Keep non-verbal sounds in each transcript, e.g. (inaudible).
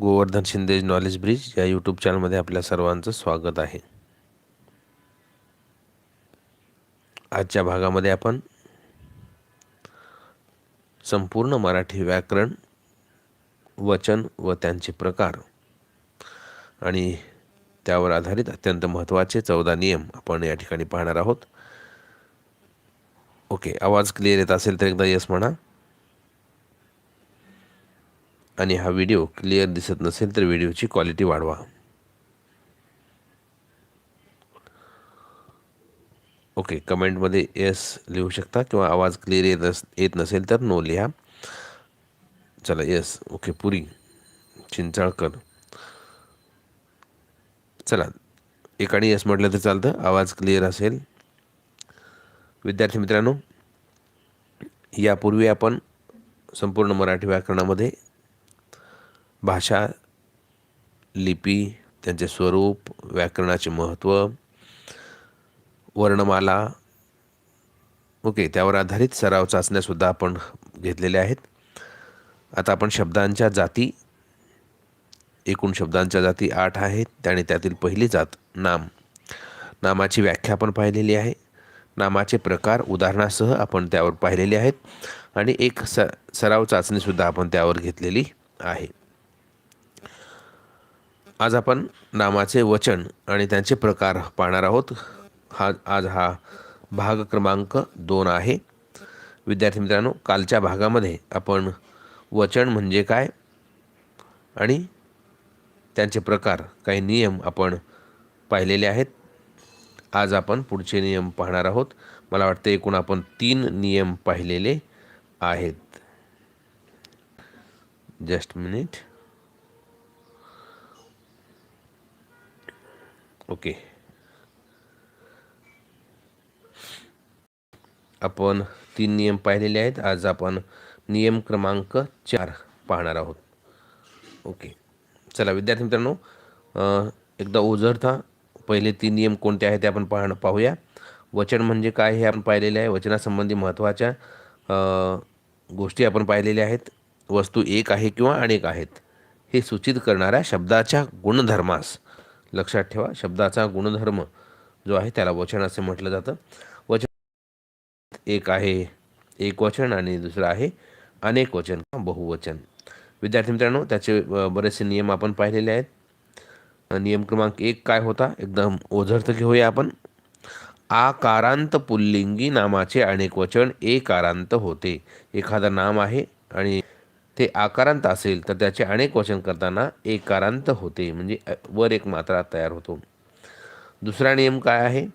Govardhan Shinde knowledge bridge या YouTube चॅनलमध्ये आपल्या सर्वांचं स्वागत आहे. आजच्या भागामध्ये आपण संपूर्ण मराठी व्याकरण वचन व त्यांचे प्रकार आणि त्यावर आधारित अत्यंत महत्त्वाचे चौदा नियम आपण या ठिकाणी पाहणार आहोत. ओके आवाज क्लिअर येत असेल तर एकदा यस म्हणा. आणि हा व्हिडिओ क्लिअर दिसत नसेल तर व्हिडिओची क्वालिटी वाढवा. ओके कमेंटमध्ये येस लिहू शकता किंवा आवाज क्लिअर येत नस येत नसेल तर नो लिहा. चला येस ओके पुरी चिंचाळकर. चला एकाने येस म्हटलं तर चालतं. आवाज क्लिअर असेल. विद्यार्थी मित्रांनो यापूर्वी आपण संपूर्ण मराठी व्याकरणामध्ये भाषा लिपी त्यांचे स्वरूप व्याकरणाचे महत्त्व वर्णमाला ओके त्यावर आधारित सराव चाचण्यासुद्धा आपण घेतलेल्या आहेत. आता आपण शब्दांच्या जाती एकूण शब्दांच्या जाती आठ आहेत त्याने त्यातील पहिली जात नाम. नामाची व्याख्या आपण पाहिलेली आहे. नामाचे प्रकार उदाहरणासह आपण त्यावर पाहिलेले आहेत आणि एक स सराव चाचणीसुद्धा आपण त्यावर घेतलेली आहे. आज आपण नामाचे वचन आणि त्यांचे प्रकार पाहणार आहोत. हा आज हा भाग क्रमांक दोन आहे. विद्यार्थी मित्रांनो कालच्या भागामध्ये आपण वचन म्हणजे काय आणि त्यांचे प्रकार काही नियम आपण पाहिलेले आहेत. आज आपण पुढचे नियम पाहणार आहोत. मला वाटतं एकूण आपण तीन नियम पाहिलेले आहेत. Just minute. ओके आपण तीन नियम पाहिलेले आहेत. आज आपण नियम क्रमांक चार पाहणार आहोत. ओके चला विद्यार्थी मित्रांनो एकदा ओझरता पहिले तीन नियम कोणते आहेत ते आपण पाहणं पाहूया. वचन म्हणजे काय हे आपण पाहिलेले आहे. वचनासंबंधी महत्त्वाच्या गोष्टी आपण पाहिलेल्या आहेत. वस्तू एक आहे किंवा अनेक आहेत. हे सूचित करणाऱ्या शब्दाच्या गुणधर्मास लक्षात ठेवा. शब्दाचा गुणधर्म जो आहे त्याला वचन असे म्हटलं जातं. वचन एक आहे एक वचन आणि दुसरं आहे अनेक वचन बहुवचन. विद्यार्थी मित्रांनो त्याचे बरेचसे नियम आपण पाहिलेले आहेत. नियम क्रमांक एक काय होता? एकदम ओझरत घेऊया आपण. आकारांत पुल्लिंगी नामाचे अनेक वचन एकारांत होते. एखादं नाम आहे आणि ते आकारांत असेल तर त्याचे अनेक वचन करताना एकारांत होते. म्हणजे वर एक मात्रा तयार होतो. दुसरा नियम काय आहे?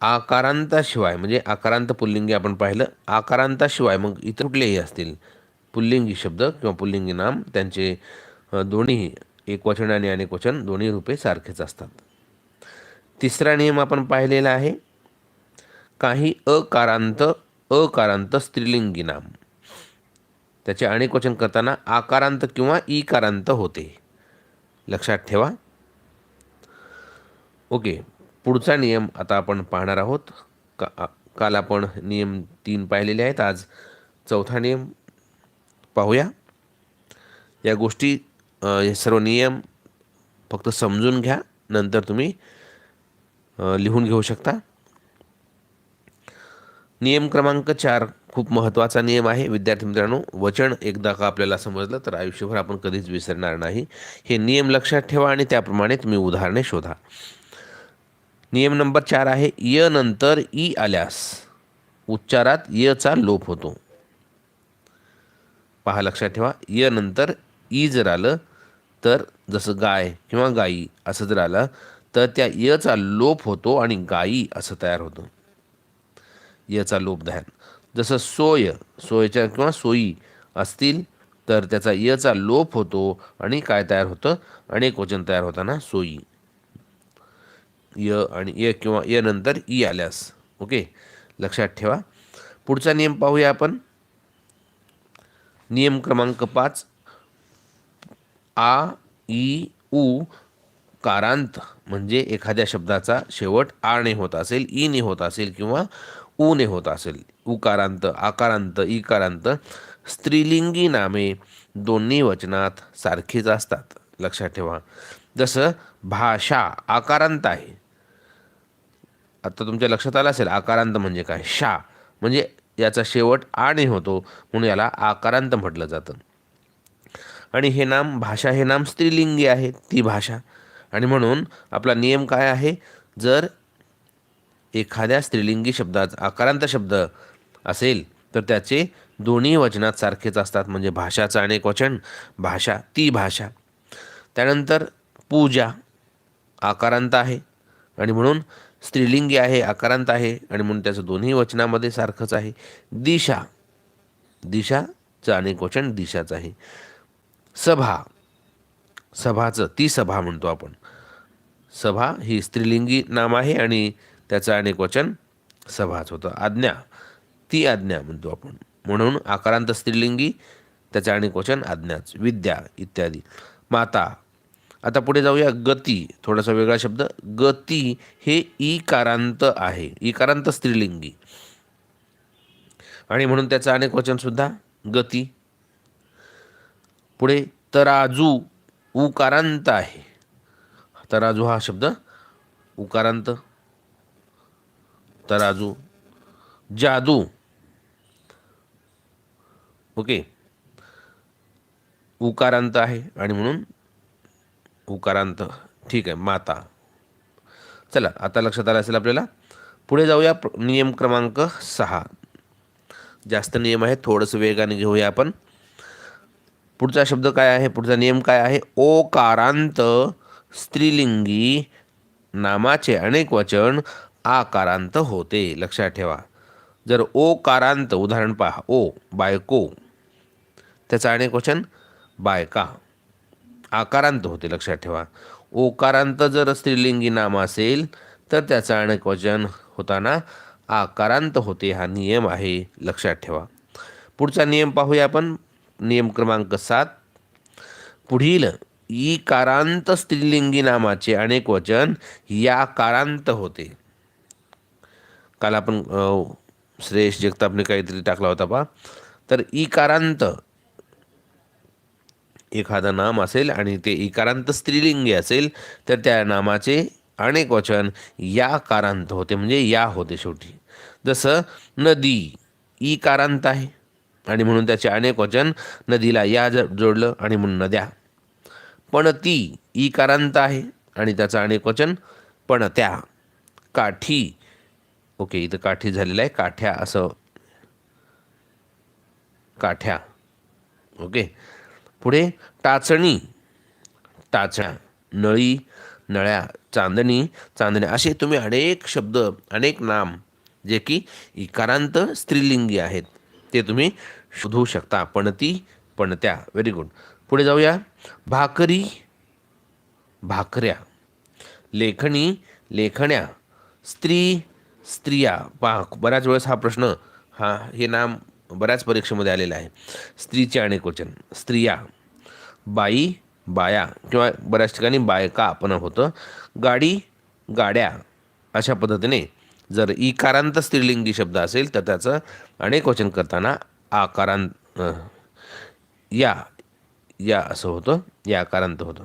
आकारांताशिवाय म्हणजे आकारांत पुल्लिंगी आपण पाहिलं आकारांताशिवाय मग इतर कुठलेही असतील पुल्लिंगी शब्द किंवा पुल्लिंगी नाम त्यांचे दोन्ही एकवचन आणि अनेक वचन दोन्ही रूपे सारखेच असतात. तिसरा नियम आपण पाहिलेला आहे काही अकारांत अकारांत स्त्रीलिंगी नाम. त्याचे अनेक वचन करताना आकारांत किंवा इकारांत होते. लक्षात ठेवा. ओके पुढचा नियम आता आपण पाहणार आहोत. का काल आपण नियम तीन पाहिलेले आहेत. आज चौथा नियम पाहूया. या गोष्टी हे सर्व नियम फक्त समजून घ्या. नंतर तुम्ही लिहून घेऊ शकता. नियम क्रमांक चार खूप महत्त्वाचा नियम आहे. विद्यार्थी मित्रांनो वचन एकदा का आपल्याला समजलं तर आयुष्यभर आपण कधीच विसरणार नाही. हे नियम लक्षात ठेवा आणि त्याप्रमाणे तुम्ही उदाहरणे शोधा. नियम नंबर चार आहे य नंतर ई आल्यास. उच्चारात यचा लोप होतो. पहा लक्षात ठेवा य नंतर ई जर आलं तर जसं गाय किंवा गायी असं जर आलं तर त्या यचा लोप होतो आणि गायी असं तयार होतं. याचा लोप ध्यान जसं सोय सोयच्या किंवा सोयी असतील तर त्याचा यचा लोप होतो आणि काय तयार होतं? अनेक वचन तयार होताना सोयी. य आणि य किंवा य नंतर ई आल्यास. ओके? लक्षात ठेवा. पुढचा नियम पाहूया आपण. नियम क्रमांक पाच. आ ई उ कारांत म्हणजे एखाद्या शब्दाचा शेवट आने होत असेल ईने होत असेल किंवा ऊने होत असेल. उकारांत आकारांत इकारांत स्त्रीलिंगी नामे दोन्ही वचनात सारखीच असतात. लक्षात ठेवा. जसं भाषा आकारांत आहे. आता तुमच्या लक्षात आलं असेल आकारांत म्हणजे काय? शा म्हणजे याचा शेवट आणि होतो म्हणून याला आकारांत म्हटलं जातं. आणि हे नाम भाषा हे नाम स्त्रीलिंगी आहे ती भाषा. आणि म्हणून आपला नियम काय आहे? जर एखाद्या स्त्रीलिंगी शब्दाचा आकारांत शब्द असेल तर त्याचे दोन्ही वचनात सारखेच असतात. म्हणजे भाषाचं अनेक वचन. भाषा ती भाषा. त्यानंतर पूजा आकारांत आहे. आणि म्हणून स्त्रीलिंगी आहे आकारांत आहे. आणि म्हणून त्याचं दोन्ही वचनामध्ये सारखंच आहे. दिशा. दिशाचं अनेक वचन दिशाचं आहे. सभा. सभाचं ती सभा म्हणतो आपण. सभा ही स्त्रीलिंगी नाम आहे आणि त्याचं अनेक वचन सभाच होतं. आज्ञा. ती आज्ञा म्हणतो आपण. म्हणून आकारांत स्त्रीलिंगी त्याचं अनेक वचन आज्ञाच विद्या इत्यादी. माता आता पुढे जाऊया. गती थोडासा वेगळा शब्द. गती हे इकारांत आहे. इकारांत स्त्रीलिंगी. आणि म्हणून त्याचं अनेक वचनसुद्धा गती. पुढे तराजू उकारांत आहे. तराजू हा शब्द उकारांत. तराजू जादू. ओके. उकारांत आहे आणि म्हणून उकारांत. ठीक आहे माता. चला आता लक्षात आलं असेल आपल्याला. पुढे जाऊया नियम क्रमांक सहा. जास्त नियम आहेत थोडंसं वेगाने घेऊया आपण. पुढचा शब्द काय आहे? पुढचा नियम काय आहे? ओकारांत स्त्रीलिंगी नामाचे अनेक वचन आकारांत होते. लक्षात ठेवा. जर ओकारांत उदाहरण पहा. ओ बायको त्याचं अनेक वचन बायका. आकारांत होते लक्षात ठेवा. ओकारांत जर स्त्रीलिंगी नाम असेल तर त्याचं अनेक वचन होताना आकारांत होते हा नियम आहे लक्षात ठेवा. पुढचा नियम पाहूया आपण. नियम क्रमांक सात. पुढील इकारांत स्त्रीलिंगी नामाचे अनेक वचन या कारांत होते. काल आपण श्रेयश श्रेयस जगतापने काहीतरी टाकला होता पा तर इकारांत एखादं नाम असेल आणि ते इकारांत स्त्रीलिंगी असेल तर त्या नामाचे अनेक वचन या कारांत होते म्हणजे या होते शेवटी. जसं नदी इकारांत आहे. आणि म्हणून त्याचे अनेक वचन नदीला या ज- जोडलं आणि म्हणून नद्या. पण ती इकारांत आहे आणि त्याचं अनेक वचन पण त्या काठी ओके इथं काठी झालेलं आहे काठ्या असं. काठ्या ओके. पुढे टाचणी टाचण्या नळी नळ्या चांदणी चांदण्या. असे तुम्ही अनेक शब्द अनेक नाम जे की इकारांत स्त्रीलिंगी आहेत. ते तुम्ही शोधू शकता. पणती पणत्या. व्हेरी गुड पुढे जाऊया. भाकरी भाकऱ्या. लेखणी लेखण्या. स्त्री स्त्रिया. पहा बऱ्याच वेळेस हा प्रश्न हा हे नाम बऱ्याच परीक्षेमध्ये आलेलं आहे. स्त्रीचे अनेक वचन. स्त्रिया बाई बाया किंवा बऱ्याच ठिकाणी बायका आपण होतं. गाडी गाड्या अशा पद्धतीने जर इकारांत स्त्रीलिंगी शब्द असेल तर त्याचं अनेक वचन करताना आकारांत या या असं होतं. या आकारांत होतं.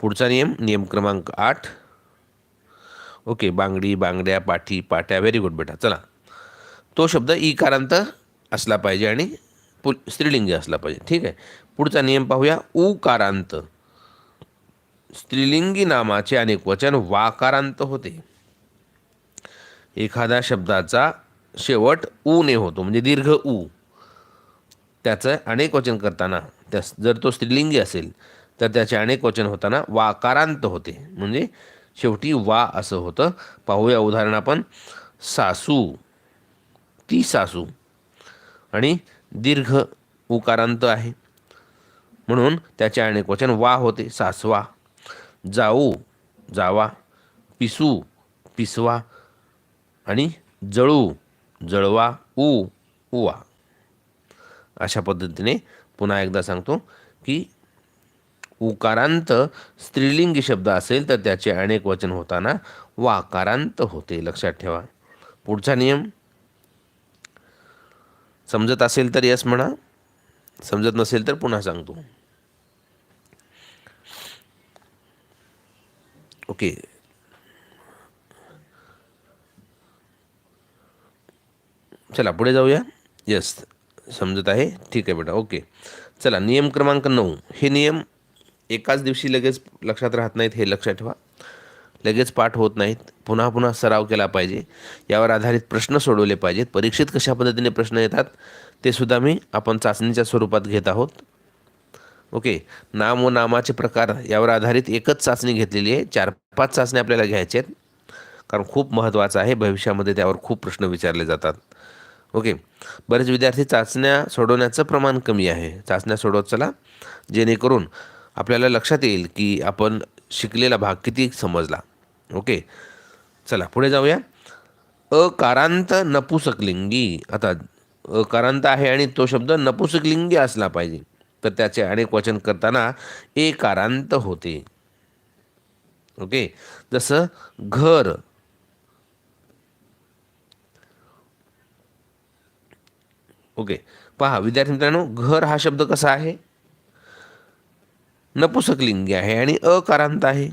पुढचा नियम नियम क्रमांक आठ. ओके बांगडी बांगड्या पाठी पाट्या व्हेरी गुड बेटा. चला. तो शब्द इकारांत असला पाहिजे आणि पु स्त्रीलिंगी असला पाहिजे. ठीक आहे? पुढचा नियम पाहूया. उकारांत स्त्रीलिंगी नामाचे अनेक वचन वाकारांत होते. एखाद्या शब्दाचा शेवट ऊ ने होतो म्हणजे दीर्घ ऊ त्याचं अनेक वचन करताना त्या जर तो स्त्रीलिंगी असेल तर त्याचे अनेक वचन होताना वाकारांत होते. म्हणजे शेवटी वा असं होतं. पाहूया उदाहरण आपण. सासू. ती सासू आणि दीर्घ उकारांत आहे. म्हणून त्याचे अनेक वचन वा होते. सासवा जाऊ जावा पिसू पिसवा आणि जळू जळवा ऊ उवा. अशा पद्धतीने पुन्हा एकदा सांगतो की उकारांत स्त्रीलिंगी शब्द असेल तर त्याचे अनेक वचन होताना वाकारांत होते. लक्षात ठेवा. पुढचा नियम समजत असेल तर यस म्हणा समजत नसेल तर पुन्हा सांगतो. ओके. चला पुढे जाऊया. यस समजत आहे. ठीक आहे बेटा ओके. चला नियम क्रमांक नऊ. हे नियम एकाच दिवशी लगेच लक्षात राहत नाहीत हे लक्षात ठेवा. लगेच पाठ होत नाहीत. पुन्हा पुन्हा सराव केला पाहिजे. यावर आधारित प्रश्न सोडवले पाहिजेत. परीक्षेत कशा पद्धतीने प्रश्न येतात ते सुद्धा मी आपण चाचणीच्या स्वरूपात घेत आहोत. ओके. नाम व नामाचे प्रकार यावर आधारित एकच चाचणी घेतलेली आहे. चार पाच चाचण्या आपल्याला घ्यायच्या आहेत. कारण खूप महत्त्वाचं आहे. भविष्यामध्ये त्यावर खूप प्रश्न विचारले जातात. ओके. बरेच विद्यार्थी चाचण्या सोडवण्याचं प्रमाण कमी आहे. चाचण्या सोडवत चला. जेणेकरून आपल्याला लक्षात येईल की आपण शिकलेला भाग किती समजला. ओके. चला पुढे जाऊया. अकारांत नपुसकलिंगी. आता अकारांत आहे आणि तो शब्द नपुसकलिंगी असला पाहिजे. तर त्याचे अनेक वचन करताना एकारांत होते. ओके. जसं घर. ओके. पहा विद्यार्थी मित्रांनो घर हा शब्द कसा आहे? नपुसकलिंगी आहे आणि अकारांत आहे.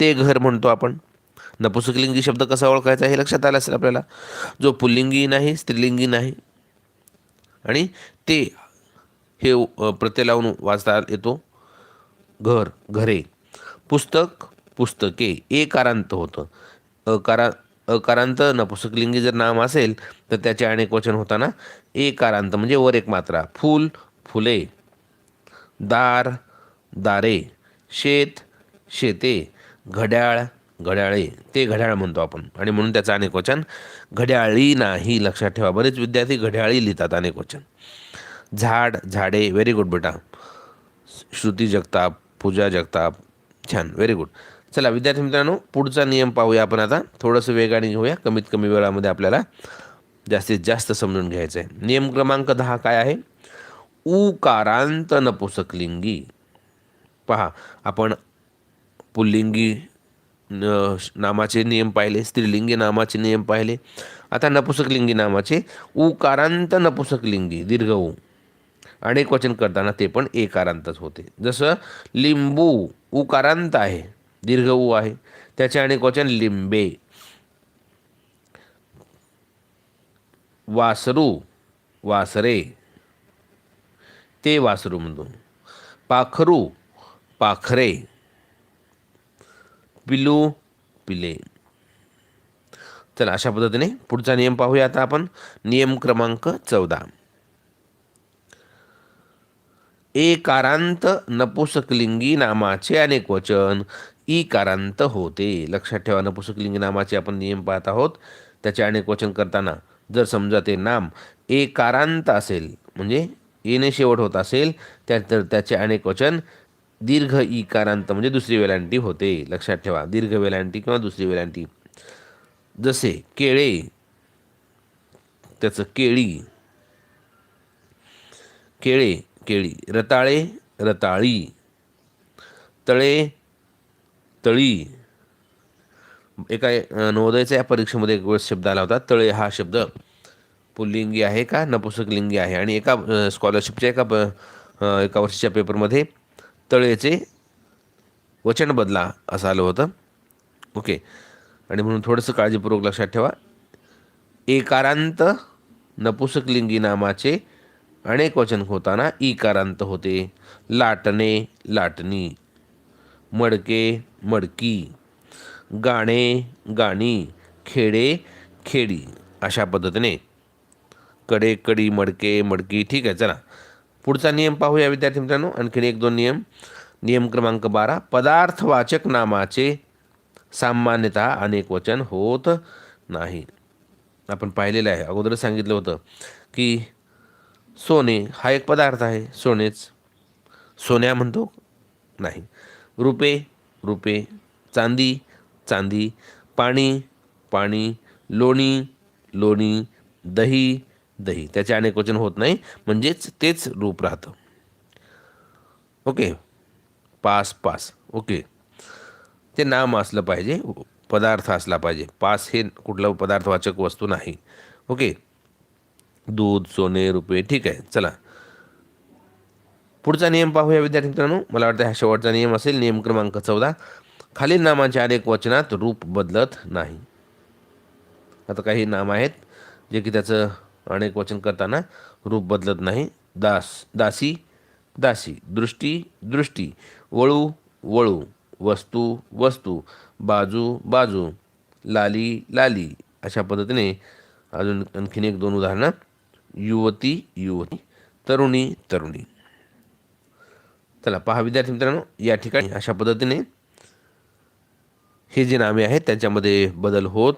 ते घर म्हणतो आपण. नपुसकलिंगी शब्द कसा ओळखायचा हे लक्षात आलं असेल आपल्याला. जो पुल्लिंगी नाही स्त्रीलिंगी नाही. आणि ते हे प्रत्यय लावून वाचता येतो. घर घरे. पुस्तक पुस्तके. एकारांत होतं. अकारा अकारांत नपुसकलिंगी जर नाम असेल तर त्याचे अनेक वचन होताना एकारांत म्हणजे वर एक मात्रा. फूल फुले. दार दारे. शेत शेते. घड्याळ घड्याळे ते घड्याळ म्हणतो आपण. आणि म्हणून त्याचं अनेक वचन घड्याळी नाही लक्षात ठेवा. बरेच विद्यार्थी घड्याळी लिहितात अनेक वचन. झाड झाडे व्हेरी गुड बेटा. श्रुती जगताप पूजा जगताप छान व्हेरी गुड चला विद्यार्थी मित्रांनो पुढचा नियम पाहूया आपण आता. थोडंसं वेगाने घेऊया. कमीत कमी वेळामध्ये आपल्याला जास्तीत जास्त समजून घ्यायचं आहे नियम क्रमांक दहा काय आहे? उकारांत नपुसकलिंगी. पहा आपण पुल्लिंगी नामाचे नियम पाहिले स्त्रीलिंगी नामाचे नियम पाहिले. आता नपुसकलिंगी नामाचे उकारांत नपुसकलिंगी दीर्घ ऊ. अनेक वचन करताना ते पण एकारांतच होते. जसं लिंबू उकारांत आहे दीर्घ ऊ आहे. त्याचे अनेक वचन लिंबे वासरू वासरे ते वासरू म्हणतो पाखरू पाखरे पिलू पिले. चला अशा पद्धतीने पुढचा नियम पाहूया आता आपण. नियम क्रमांक चौदा. एकारांत नपुसकलिंगी नामाचे अनेक वचन. इकारांत होते. लक्षात ठेवा नपुसकलिंगी नामाचे आपण नियम पाहत आहोत. त्याचे अनेक वचन करताना जर समजा ते नाम एकारांत असेल म्हणजे येणे शेवट होत असेल त्या तर त्याचे अनेक वचन दीर्घ इकारांत म्हणजे दुसरी वेलांटी होते लक्षात ठेवा. दीर्घ वेलांटी किंवा दुसरी वेलांटी. जसे केळे त्याचं केळी. केळे केळी. रताळे रताळी. तळे तळी. एका अ, नवोदयाच्या या परीक्षेमध्ये एक वेळेस शब्द आला होता. तळे हा शब्द पुल्लिंगी आहे का? नपुसकलिंगी आहे. आणि एका स्कॉलरशिपच्या एका प- एका वर्षीच्या पेपरमध्ये तळेचे वचन बदला असं आलं होतं. ओके आणि म्हणून थोडंसं काळजीपूर्वक लक्षात ठेवा. एकारांत नपुसकलिंगी नामाचे अनेक वचन होताना इकारांत होते. लाटणे लाटणी. मडके मडकी. गाणे गाणी. खेडे खेडी. अशा पद्धतीने. कडे कडी मडके मडकी. ठीक आहे चला. पुढचा नियम पाहूया विद्यार्थी मित्रांनो. आणखीन एक दोन नियम. नियम क्रमांक बारा. पदार्थवाचक नामाचे सामान्यतः अनेक वचन होत नाही. आपण पाहिलेलं आहे. अगोदर सांगितलं होतं की सोने हा एक पदार्थ आहे. सोनेच. सोन्या म्हणतो नाही. रुपे रुपे. चांदी चांदी. पाणी पाणी. लोणी लोणी. दही दही. त्याचे अनेक वचन होत नाही. म्हणजेच तेच रूप राहतं. ओके. Pass pass. ओके. ते नाम असलं पाहिजे. पदार्थ असला पाहिजे. पास हे कुठलं पदार्थवाचक वस्तू नाही. ओके. दूध सोने रुपये. ठीक आहे. चला. पुढचा नियम पाहूया विद्यार्थी मित्रांनो. मला वाटतं हा शेवटचा नियम असेल. नियम क्रमांक चौदा. खालील नामांच्या अनेक वचनात रूप बदलत नाही. आता काही नाम आहेत जे की त्याचं अनेक वचन करताना रूप बदलत नाही. दास दासी दासी दृष्टी दृष्टी वळू वळू वस्तू वस्तू बाजू बाजू लाली लाली अशा पद्धतीने अजून आणखीन एक दोन उदाहरणं. युवती युवती तरुणी तरुणी. चला पहा विद्यार्थी मित्रांनो या ठिकाणी अशा पद्धतीने हे जे नामे आहेत त्याच्यामध्ये बदल होत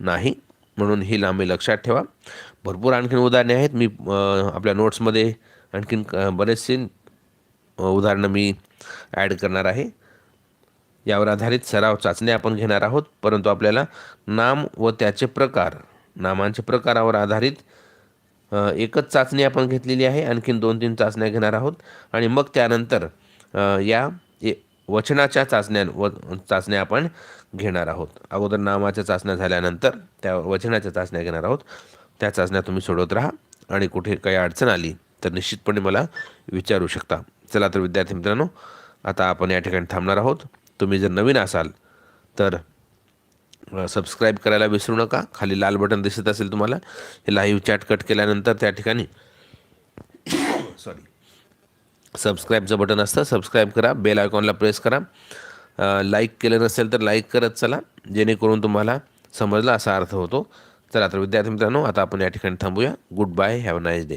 नाही. म्हणून ही लांबी लक्षात ठेवा. भरपूर आणखीन उदाहरणे आहेत. मी आपल्या नोट्समध्ये आणखीन क- बरेचसे उदाहरणं मी ॲड करणार आहे. यावर आधारित सराव चाचण्या आपण घेणार आहोत. परंतु आपल्याला नाम व त्याचे प्रकार नामांच्या प्रकारावर आधारित एकच चाचणी आपण घेतलेली आहे. आणखीन दोन तीन चाचण्या घेणार आहोत. आणि मग त्यानंतर या ए- वचनाच्या चाचण्या व चाचण्या आपण घेणार आहोत. अगोदर नामाच्या चाचण्या झाल्यानंतर त्या वचनाच्या चाचण्या घेणार आहोत. त्या चाचण्या तुम्ही सोडवत राहा आणि कुठे काही अडचण आली तर निश्चितपणे मला विचारू शकता. चला तर विद्यार्थी मित्रांनो आता आपण या ठिकाणी थांबणार आहोत. तुम्ही जर नवीन असाल तर सबस्क्राईब करायला विसरू नका. खाली लाल बटन दिसत असेल तुम्हाला हे लाईव्ह चॅट कट केल्यानंतर त्या ठिकाणी (coughs) सॉरी सबस्क्राईबचं बटन असतं. सबस्क्राईब करा. बेल आयकॉनला प्रेस करा. लाईक केलं नसेल तर लाईक करत चला. जेणेकरून तुम्हाला समजला असा अर्थ होतो. चला तर विद्यार्थी मित्रांनो आता आपण या ठिकाणी थांबूया. Good bye have nice day